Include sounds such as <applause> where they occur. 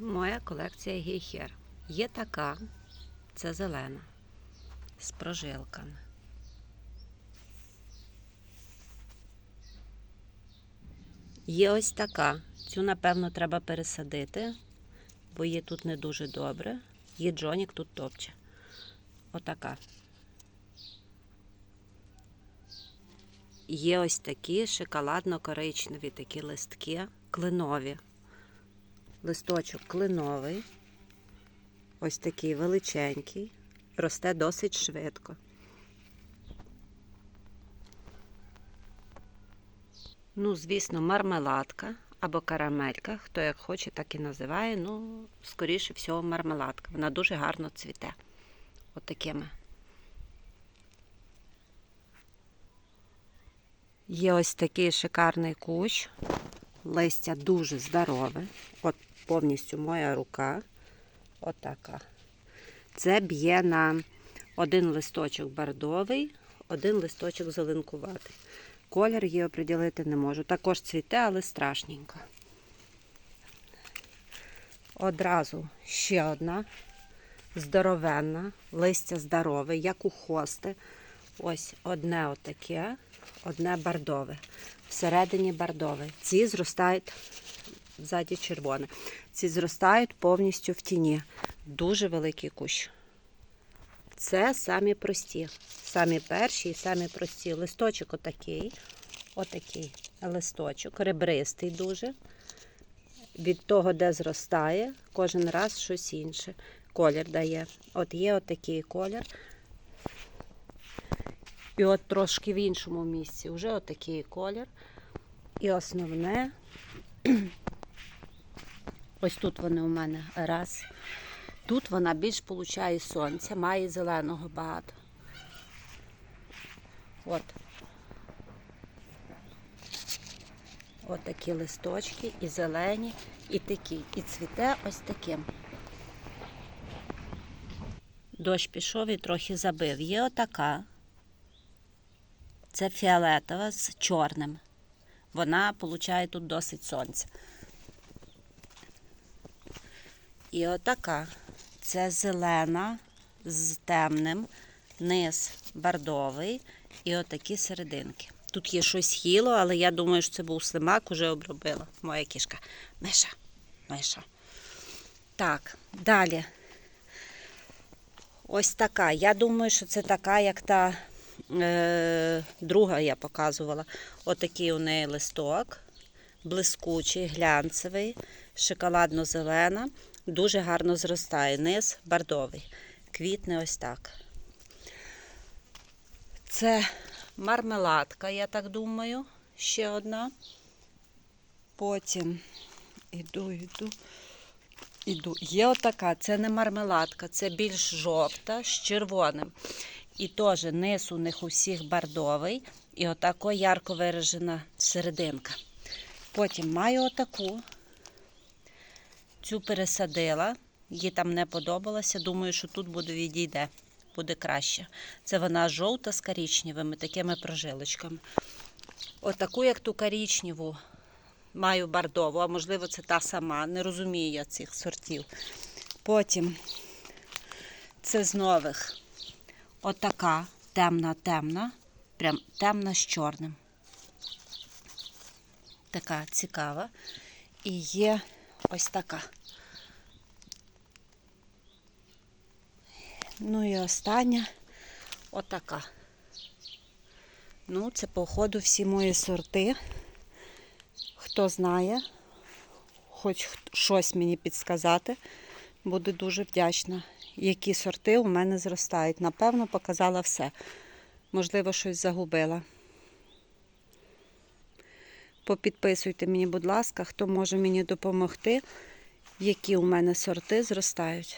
Моя колекція гейхер. Є така, це зелена, з прожилками. Є ось така. Цю, напевно, треба пересадити, бо є тут не дуже добре. Є Джонік тут топче. Отака. Є ось такі шоколадно-коричневі такі листки, клинові. Листочок клиновий, ось такий величенький, росте досить швидко. Ну, звісно, мармеладка або карамелька, хто як хоче, так і називає. Ну, скоріше всього, мармеладка. Вона дуже гарно цвіте. От. Є ось такий шикарний кущ. Листя дуже здорове. От повністю моя рука. Отака. Це б'є на один листочок бордовий, один листочок зеленкуватий. Колір її оприділити не можу. Також цвіте, але страшненько. Одразу ще одна здоровенна, листя здорове, як у хости. Ось одне отаке, одне бордове. Всередині бордове. Ці зростають ззаді червоне. Ці зростають повністю в тіні. Дуже великий кущ. Це самі прості, самі перші і самі прості. Листочок отакий, отакий листочок, ребристий дуже. Від того, де зростає, кожен раз щось інше. Колір дає. От є отакий колір. І от трошки в іншому місці вже отакий колір. І основне, <clears throat> ось тут вони у мене раз. Тут вона більш получає сонця, має зеленого багато. От. От такі листочки, і зелені, і такі. І цвіте ось таким. Дощ пішов і трохи забив. Є отака. Це фіолетова з чорним. Вона получає тут досить сонця. І отака. Це зелена з темним, низ бордовий і отакі серединки. Тут є щось хіло, але я думаю, що це був слимак, уже обробила моя кішка. Миша, Миша. Так, далі. Ось така. Я думаю, що це така, як та друга я показувала. Отакий у неї листок, блискучий, глянцевий, шоколадно-зелена. Дуже гарно зростає. Низ бордовий. Квітне ось так. Це мармеладка, я так думаю. Ще одна. Потім іду, іду, іду. Є отака, це не мармеладка, це більш жовта з червоним. І теж низ у них усіх бордовий. І отако ярко виражена серединка. Потім маю отаку. Цю пересадила, їй там не подобалося. Думаю, що тут буде відійде, буде краще. Це вона жовта з коричневими такими прожилочками. Отаку, як ту коричневу, маю бордову, а можливо, це та сама. Не розумію я цих сортів. Потім це з нових. Отака темна-темна, прям темна з чорним. Така цікава. І є ось така. Ну і остання отака. Ну, це, походу, всі мої сорти. Хто знає, хоч щось мені підсказати, буду дуже вдячна, які сорти у мене зростають. Напевно, показала все. Можливо, щось загубила. Попідписуйте мені, будь ласка, хто може мені допомогти, які у мене сорти зростають.